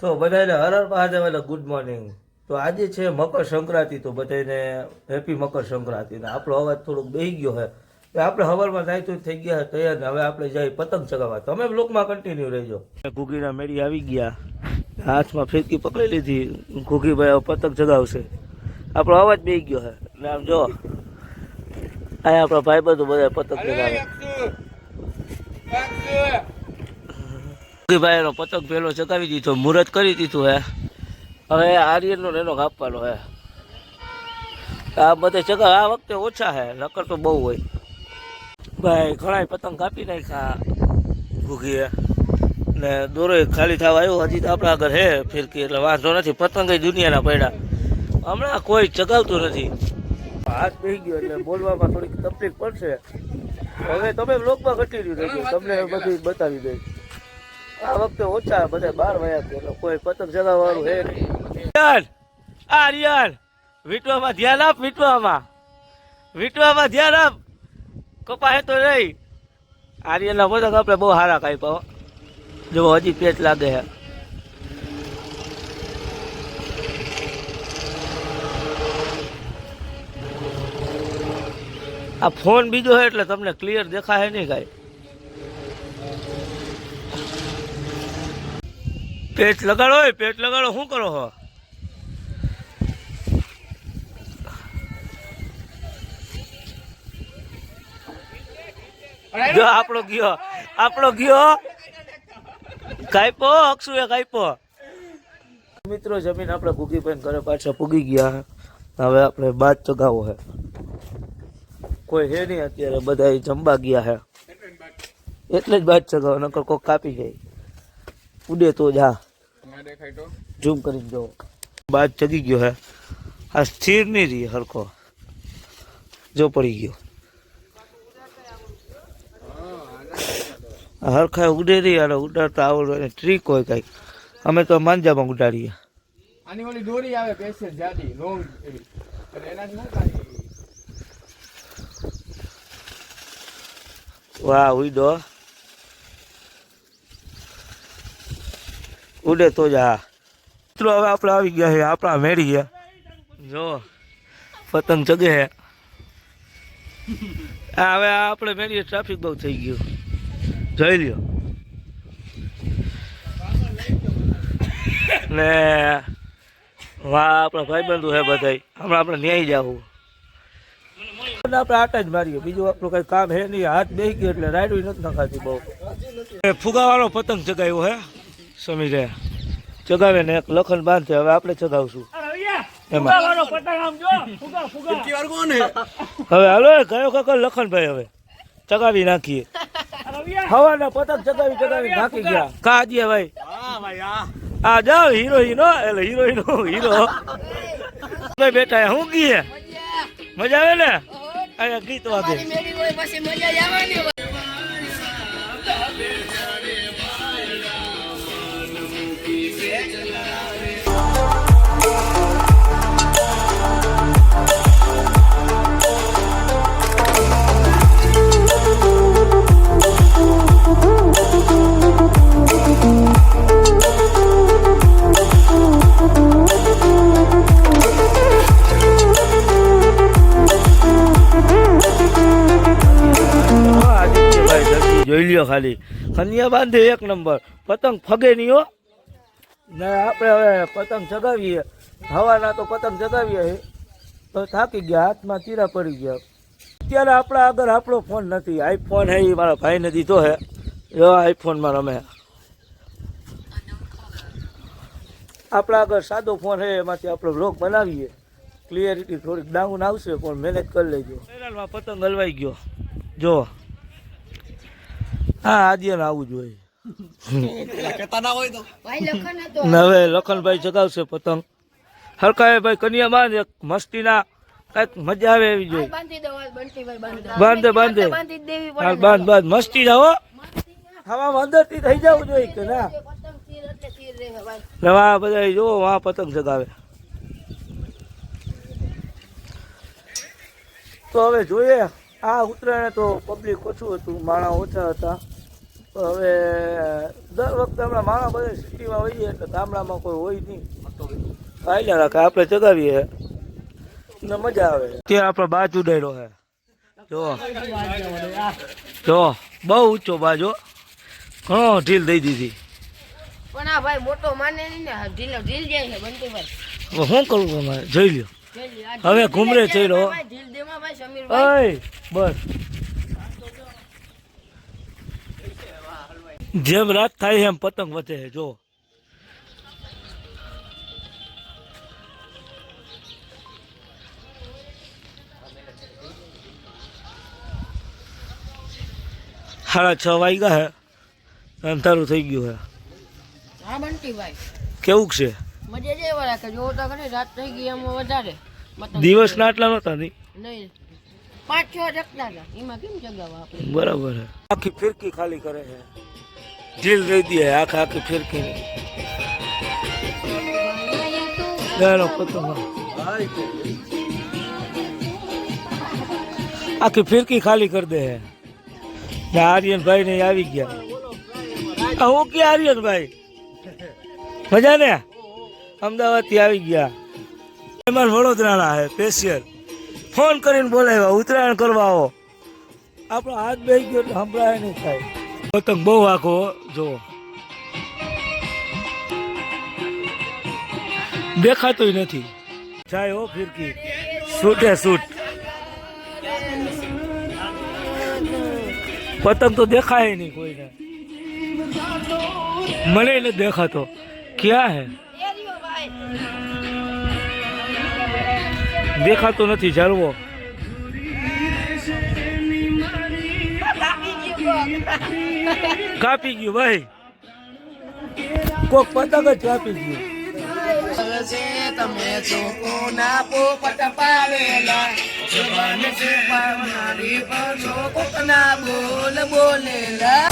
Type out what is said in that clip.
તો બધાને હર હર મહાદેવ એટલે ગુડ મોર્નિંગ તો આજે છે મકર સંક્રાંતિ તો બધાને હેપી મકર સંક્રાંતિ. ને આપણો અવાજ થોડોક બેહી ગયો છે તો આપણે હવારમાં થાય તો થઈ ગયા તૈયાર ને હવે આપણે જઈ પતંગ ચગાવવા. તમે બ્લોકમાં કન્ટિન્યુ રહેજો. ઘૂઘીના મેળી આવી ગયા. હાથમાં ફેરકી પકડી લીધી. ઘૂઘીભાઈ પતંગ ચગાવશે. આપણો અવાજ બેહી ગયો હે. ને આમ જો. અહીંયા આપણા ભાઈ બધું બધા પતંગ ચગાવે. ભાઈ એનો પતંગ પેલો ચગાવી દીધો મુહૂર્ત કરી દીધું હે. હવે આર્યનનો ને એનો કાપવાનો હે. આ બધે ચગા આ વખતે ઓછા હે, નકર તો બહુ હોય. ભાઈ ઘણા પતંગ કાપી નાખ્યા. ભૂગીએ ને દોરો ખાલી થવા આવ્યો, હજી તો આપણા આગળ હે ફિરકી, એટલે વાંધો નથી, પતંગ દુનિયાના પડ્યા. હમણાં કોઈ ચગાવતું નથી. હાથ બેસી ગયો એટલે બોલવામાં થોડીક તકલીફ પડશે. હવે તમે લોકમાં ઘટી રહેજો તમને બધું બતાવી દઈશ. આ વખતે ઓછા બધા બાર વયા એટલે કોઈ પતંગ ચગાવવાનું હે નહીં. આ રિયલ. વીટવામાં ધ્યાન આપ, વીટવામાં. વીટવામાં ધ્યાન આપ. કપાય તો નહીં આર્યનના પતંગ આપણે બહુ સારા કાપ્યા હો. જો હજી પેટ લાગે છે આ ફોન બીજો છે એટલે તમને ક્લિયર દેખાય નહીં કાંઈ. પેચ લગાડો પેચ લગાડો, શું કરો હો? જો આપણો ગયો આપણો ગયો. કાઈપો અક્ષુએ કાઈપો મિત્રો, જમીન આપણે ભૂગી પણ ઘરે પાછા ભૂગી ગયા. હવે આપણે બાદ ચગાવો હે. કોઈ હે નહીં અત્યારે બધા જમવા ગયા હે. એટલે જ બાદ ચગાવો, નકર કોક કાપી જાય. ઉડે તો જા ઝૂમ કરીને જો બાદ ચગી ગયો હે. આ સ્થિર નહીં રહી હરખો. જો પડી ગયો. હરખા ઉડે રહી અને ઉડાડતા આવડે ટ્રીક હોય કંઈક. અમે તો માંજામાં ઉડાડીએ. આની ઓલી દોરી આવે પેસે જાડી લોંગ એવી. એના જ થાય? વાહ ઉડો ઉડે તો જ હા મિત્રો, હવે આપણે આવી ગયા છે આપણા મેળીએ જો, પતંગ ચગે છે. હવે આપણે મેળીએ ટ્રાફિક બહુ થઈ ગયું. જોઈ લ્યો. ને, વાહ, આપણા ભાઈબંધુ છે બધાય. હમણાં આપણે ન્યાય જાવું. આપણે આટા જ મારીએ, બીજું આપણું કઈ કામ હે નહીં. હાથ બેસી ગયો એટલે રાયડું નથી નખાતી બહુ. ફુગાવાળો પતંગ ચગાવ્યો હે. સમીરે ચગાવે ને એક લખન બાંધે હવે આપણે ચગાવશું. એમાં. હવે હાલો કયો ગયો લખનભાઈ હવે. ચગાવી નાખીએ. હવાના પતંગ ચગાવી ચગાવી નાખી ગયા. કાજીએ ભાઈ? આ. જાઓ હીરો એટલે હિરોઈનો હીરો ભાઈ બેઠા હું ગીએ? મજા આવે ને? અહીંયા ગીત વાગે. મજા આવવાની જોઈ લ્યો ખાલી કન્યા બાંધે એક નંબર પતંગ ફગે નહીં હો ને આપણે હવે પતંગ ચગાવીએ. હવાના તો પતંગ ચગાવીએ. તો થાકી ગયા, હાથમાં તીરા પડી ગયા. અત્યારે આપણા આગળ આપણો ફોન નથી. આઈફોન હે, એ મારા ભાઈને દીધો હે. જો આઈફોનમાં રમે. આપણા આગળ સાદો ફોન હે, એમાંથી આપણે બ્લોગ બનાવીએ. ક્લિયરિટી થોડીક ડાઉન આવશે, પણ મેનેજ કરી લેજો. પતંગ હલવાઈ ગયો. જો. હા આજે આવવું જોઈએ હવે લખનભાઈ જગાવશે પતંગ. હરકાએ ભાઈ કન્યા બાંધ એક મસ્તીના કંઈક મજા આવે એવી જોઈએ બાંધી બાંધી. બાંધે બાંધે. મસ્તી જાઓ હવામાં અંદરથી થઈ જવું જોઈએ કે ના? પતંગ તીર એટલે તીર રહે ભાઈ નવા બધા જો વા પતંગ ચગાવે તો હવે જોઈએ. આ ઉત્તરાયણ તો પબ્લિક ઓછું હતું માણા ઓછા હતા. હવે દર વખતે હમણાં માણસ બધા સિટીમાં હોઈએ એટલે ગામડામાં કોઈ હોય નહીં. કાયલા રાખે આપણે ચગાવીએ ને મજા આવે. ત્યાં આપણે બાજ ઉડાડ્યો હે. જો. જો બહુ ઊંચો બાજો. ઘણો ઢીલ દઈ દીધી. પણ આ ભાઈ મોટો માને નહીં ને ઢીલ ઢીલ જાય છે બંટીભાઈ હવે શું કરવું તમારે જોઈ લ્યો. હવે ઘૂમરે ચડ્યો. ભાઈ, ઢીલ ભાઈ બસ. જેમ રાત થાય એમ પતંગ વધે છે જો. સાડા છ વાગ્યા હે અંધારું થઈ ગયું હે. હા બંટીભાઈ કેવું છે? મજા જ એવા રાખે જો તો ખરી રાત થઈ ગઈ એમાં વધારે. પતંગ દિવસના આટલા નહોતા નહીં પાંચ છ જગતા હતા. એમાં કેમ જગાવવા આપણે બરાબર આખી ફિરકી ખાલી કરે છે ઢીલ દઈ દે આખા આખી ફિરકી ગાળો પતંગ આખી ફિરકી ખાલી કરી દે છે ને આર્યનભાઈ ને આવી ગયા આ હું કે આર્યનભાઈ મજા ને અમદાવાદથી આવી ગયા એમાં વડોદરાના છે સ્પેશિયલ ફોન કરીને બોલાવ્યા ઉત્તરાયણ કરવા આવો આપણો હાથ બેસી ગયો એટલે સંભળાય નહીં થાય પતંગ બહુ આખો જો દેખાતોય નથી જાય હો ફિરકી છૂટે છૂટ પતંગ તો દેખાય નહીં કોઈને મને નથી દેખાતો ક્યાં હે દેખાતો નથી જાળવો કાપી ગયું ભાઈ. કોક પતંગ જ કાપી ગયું. તમે તો કોના પોપટ પાવેલા જવાન છે પાવનારી પર કોકના બોલ બોલેલા